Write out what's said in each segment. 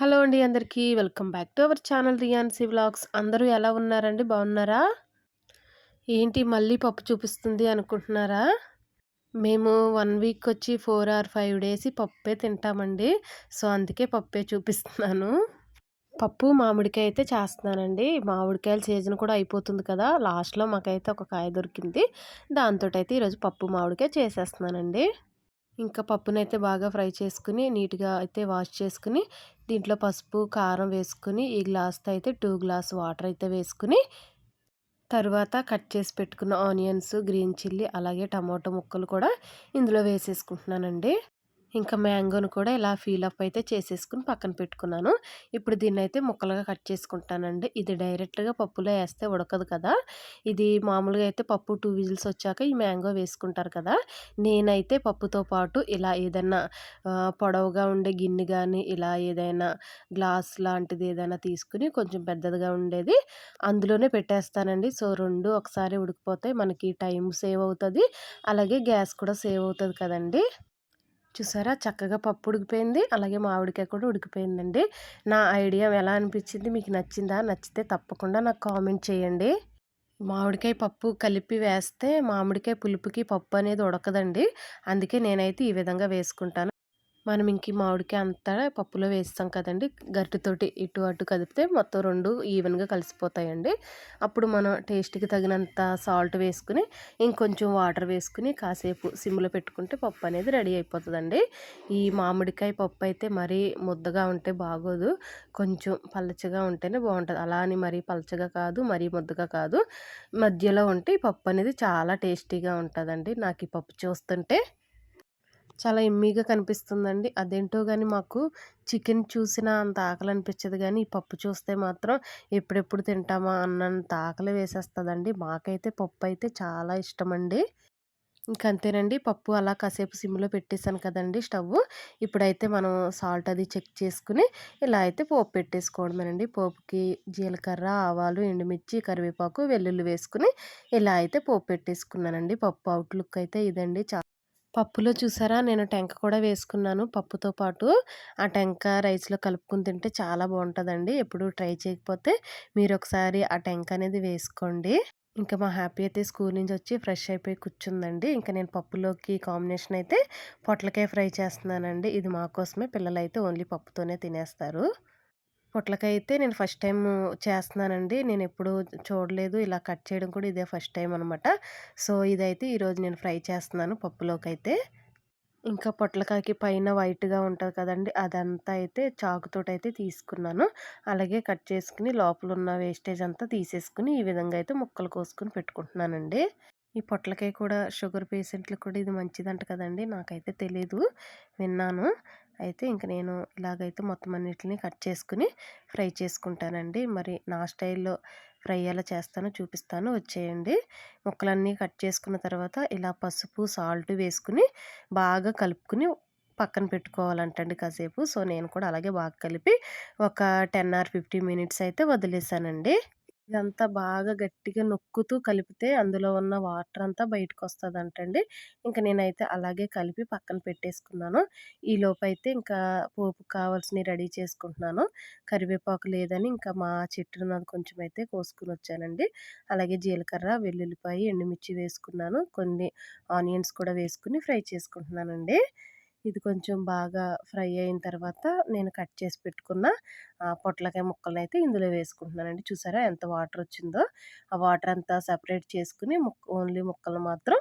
Hello అండి అందరికీ. Welcome back to our channel Riyansi vlogs. అందరూ ఎలా ఉన్నారండి? బాగున్నారా? ఏంటి మళ్ళీ పప్పు చూపిస్తుంది అనుకుంటున్నారా? మేము వన్ వీక్ వచ్చి ఫోర్ ఆర్ ఫైవ్ డేస్ పప్పే తింటామండి. సో అందుకే పప్పే చూపిస్తున్నాను. పప్పు మామిడికాయ అయితే చేస్తున్నానండి. మామిడికాయల సీజన్ కూడా అయిపోతుంది కదా. లాస్ట్లో మాకైతే ఒక కాయ దొరికింది. దాంతో అయితే ఈరోజు పప్పు మామిడికాయ చేసేస్తున్నానండి. ఇంకా పప్పునైతే బాగా ఫ్రై చేసుకుని నీట్గా అయితే వాష్ చేసుకుని దీంట్లో పసుపు కారం వేసుకుని ఈ గ్లాస్తో అయితే టూ గ్లాస్ వాటర్ అయితే వేసుకుని తర్వాత కట్ చేసి పెట్టుకున్న ఆనియన్స్ గ్రీన్ చిల్లీ అలాగే టమాటో ముక్కలు కూడా ఇందులో వేసేసుకుంటున్నానండి. ఇంకా మ్యాంగోను కూడా ఇలా ఫీల్ అప్ అయితే చేసేసుకుని పక్కన పెట్టుకున్నాను. ఇప్పుడు దీన్ని అయితే ముక్కలుగా కట్ చేసుకుంటానండి. ఇది డైరెక్ట్గా పప్పులో వేస్తే ఉడకదు కదా. ఇది మామూలుగా అయితే పప్పు టూ విజిల్స్ వచ్చాక ఈ మ్యాంగో వేసుకుంటారు కదా. నేనైతే పప్పుతో పాటు ఇలా ఏదైనా పొడవుగా ఉండే గిన్నె కానీ ఇలా ఏదైనా గ్లాస్ లాంటిది ఏదైనా తీసుకుని కొంచెం పెద్దదిగా ఉండేది అందులోనే పెట్టేస్తానండి. సో రెండు ఒకసారి ఉడికిపోతే మనకి టైం సేవ్ అవుతుంది. అలాగే గ్యాస్ కూడా సేవ్ అవుతుంది కదండి. చూసారా? చక్కగా పప్పు ఉడికిపోయింది. అలాగే మామిడికాయ కూడా ఉడికిపోయిందండి. నా ఐడియా ఎలా అనిపించింది? మీకు నచ్చిందా? నచ్చితే తప్పకుండా నాకు కామెంట్ చేయండి. మామిడికాయ పప్పు కలిపి వేస్తే మామిడికాయ పులుపుకి పప్పు అనేది ఉడకదండి. అందుకే నేనైతే ఈ విధంగా వేసుకుంటాను. మనం ఇంక మామిడికాయ అంతా పప్పులో వేస్తాం కదండి. గరిటెతోటి ఇటు అటు కదిపితే మొత్తం రెండు ఈవెన్గా కలిసిపోతాయండి. అప్పుడు మనం టేస్ట్కి తగినంత సాల్ట్ వేసుకుని ఇంకొంచెం వాటర్ వేసుకుని కాసేపు సిమ్లో పెట్టుకుంటే పప్పు అనేది రెడీ అయిపోతుందండి. ఈ మామిడికాయ పప్పు అయితే మరీ ముద్దగా ఉంటే బాగోదు. కొంచెం పలచగా ఉంటేనే బాగుంటుంది. అలా అని మరీ పలచగా కాదు మరీ ముద్దగా కాదు. మధ్యలో ఉంటే ఈ పప్పు అనేది చాలా టేస్టీగా ఉంటుందండి. నాకు ఈ పప్పు చూస్తుంటే చాలా ఎమ్మీగా కనిపిస్తుందండి. అదేంటో కానీ మాకు చికెన్ చూసిన అంత ఆకలి అనిపించదు కానీ ఈ పప్పు చూస్తే మాత్రం ఎప్పుడెప్పుడు తింటామా అన్నంత ఆకలి వేసేస్తుందండి. మాకైతే పప్పు అయితే చాలా ఇష్టం అండి ఇంకంతేనండి. పప్పు అలా కాసేపు సిమ్లో పెట్టేశాను కదండి స్టవ్ ఇప్పుడైతే మనం సాల్ట్ అది చెక్ చేసుకుని ఇలా అయితే పోపు పెట్టేసుకోవడమేనండి. పోపుకి జీలకర్ర ఆవాలు ఎండుమిర్చి కరివేపాకు వెల్లుల్లి వేసుకుని ఇలా అయితే పోపు పెట్టేసుకున్నానండి. పప్పు అవుట్లుక్ అయితే ఇదండి. చాలా పప్పులో చూసారా? నేను టెంక కూడా వేసుకున్నాను పప్పుతో పాటు. ఆ టెంక రైస్లో కలుపుకుని తింటే చాలా బాగుంటుందండి. ఎప్పుడు ట్రై చేయకపోతే మీరు ఒకసారి ఆ టెంక అనేది వేసుకోండి. ఇంకా మా హ్యాపీ అయితే స్కూల్ నుంచి వచ్చి ఫ్రెష్ అయిపోయి కూర్చుందండి. ఇంకా నేను పప్పులోకి కాంబినేషన్ అయితే పొట్లకాయ ఫ్రై చేస్తున్నానండి. ఇది మా కోసమే పిల్లలైతే ఓన్లీ పప్పుతోనే తినేస్తారు. పొట్లకాయ అయితే నేను ఫస్ట్ టైం చేస్తున్నానండి. నేను ఎప్పుడు చూడలేదు. ఇలా కట్ చేయడం కూడా ఇదే ఫస్ట్ టైం అనమాట సో ఇదైతే ఈరోజు నేను ఫ్రై చేస్తున్నాను పప్పులోకి అయితే ఇంకా పొట్లకాయకి పైన వైట్గా ఉంటుంది కదండి అదంతా అయితే చాకుతోటి అయితే తీసుకున్నాను. అలాగే కట్ చేసుకుని లోపల ఉన్న వేస్టేజ్ అంతా తీసేసుకుని ఈ విధంగా అయితే ముక్కలు కోసుకుని పెట్టుకుంటున్నానండి. ఈ పొట్లకాయ కూడా షుగర్ పేషెంట్లకు కూడా ఇది మంచిదంట కదండి నాకైతే తెలీదు. విన్నాను. అయితే ఇంక నేను ఇలాగైతే మొత్తం అన్నిటిని కట్ చేసుకుని ఫ్రై చేసుకుంటానండి. మరి నా స్టైల్లో ఫ్రై ఎలా చేస్తానో చూపిస్తాను. వచ్చేయండి. ముక్కలన్నీ కట్ చేసుకున్న తర్వాత ఇలా పసుపు సాల్ట్ వేసుకుని బాగా కలుపుకుని పక్కన పెట్టుకోవాలంటండి కాసేపు. సో నేను కూడా అలాగే బాగా కలిపి ఒక టెన్ ఆర్ ఫిఫ్టీ మినిట్స్ అయితే వదిలేసానండి. ఇదంతా బాగా గట్టిగా నొక్కుతూ కలిపితే అందులో ఉన్న వాటర్ అంతా బయటకు వస్తుందంటండి ఇంకా నేనైతే అలాగే కలిపి పక్కన పెట్టేసుకున్నాను. ఈ అయితే ఇంకా పోపు కావాల్సినవి రెడీ చేసుకుంటున్నాను. కరివేపాకు లేదని ఇంకా మా చెట్టు కొంచెం అయితే కోసుకుని వచ్చానండి అలాగే జీలకర్ర వెల్లుల్లిపాయ ఎండుమిర్చి వేసుకున్నాను. కొన్ని ఆనియన్స్ కూడా వేసుకుని ఫ్రై చేసుకుంటున్నానండి. ఇది కొంచెం బాగా ఫ్రై అయిన తర్వాత నేను కట్ చేసి పెట్టుకున్న పొట్లకాయ ముక్కలను అయితే ఇందులో వేసుకుంటున్నానండి. చూసారా ఎంత వాటర్ వచ్చిందో? ఆ వాటర్ అంతా సపరేట్ చేసుకుని ముక్క ఓన్లీ ముక్కలు మాత్రం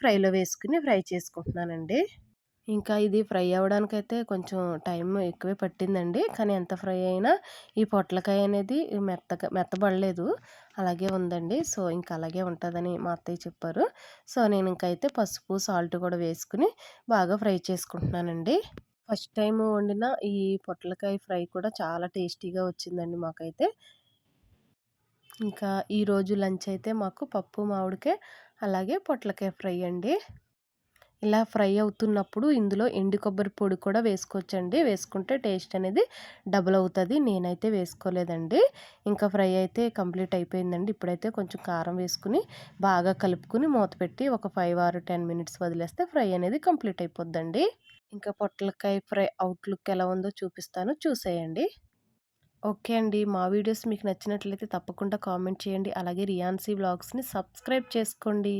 ఫ్రైలో వేసుకుని ఫ్రై చేసుకుంటున్నానండి. ఇంకా ఇది ఫ్రై అవ్వడానికైతే కొంచెం టైం ఎక్కువే పట్టిందండి. కానీ ఎంత ఫ్రై అయినా ఈ పొట్లకాయ అనేది మెత్తగా మెత్తబడలేదు. అలాగే ఉందండి. సో ఇంకా అలాగే ఉంటుందని మా అత్తయ్య చెప్పారు. సో నేను ఇంకైతే పసుపు సాల్ట్ కూడా వేసుకుని బాగా ఫ్రై చేసుకుంటున్నానండి. ఫస్ట్ టైం వండిన ఈ పొట్లకాయ ఫ్రై కూడా చాలా టేస్టీగా వచ్చిందండి మాకైతే. ఇంకా ఈరోజు లంచ్ అయితే మాకు పప్పు మామిడికాయ అలాగే పొట్లకాయ ఫ్రై అండి. ఇలా ఫ్రై అవుతున్నప్పుడు ఇందులో ఎండు కొబ్బరి పొడి కూడా వేసుకోవచ్చండి. వేసుకుంటే టేస్ట్ అనేది డబుల్ అవుతుంది. నేనైతే వేసుకోలేదండి. ఇంకా ఫ్రై అయితే కంప్లీట్ అయిపోయిందండి. ఇప్పుడైతే కొంచెం కారం వేసుకుని బాగా కలుపుకుని మూత పెట్టి ఒక ఫైవ్ ఆర్ టెన్ మినిట్స్ వదిలేస్తే ఫ్రై అనేది కంప్లీట్ అయిపోద్దండి. ఇంకా పొట్లకాయ ఫ్రై అవుట్లుక్ ఎలా ఉందో చూపిస్తాను. చూసేయండి. ఓకే అండి. మా వీడియోస్ మీకు నచ్చినట్లయితే తప్పకుండా కామెంట్ చేయండి. అలాగే రియాన్సీ వ్లాగ్స్ని సబ్స్క్రైబ్ చేసుకోండి.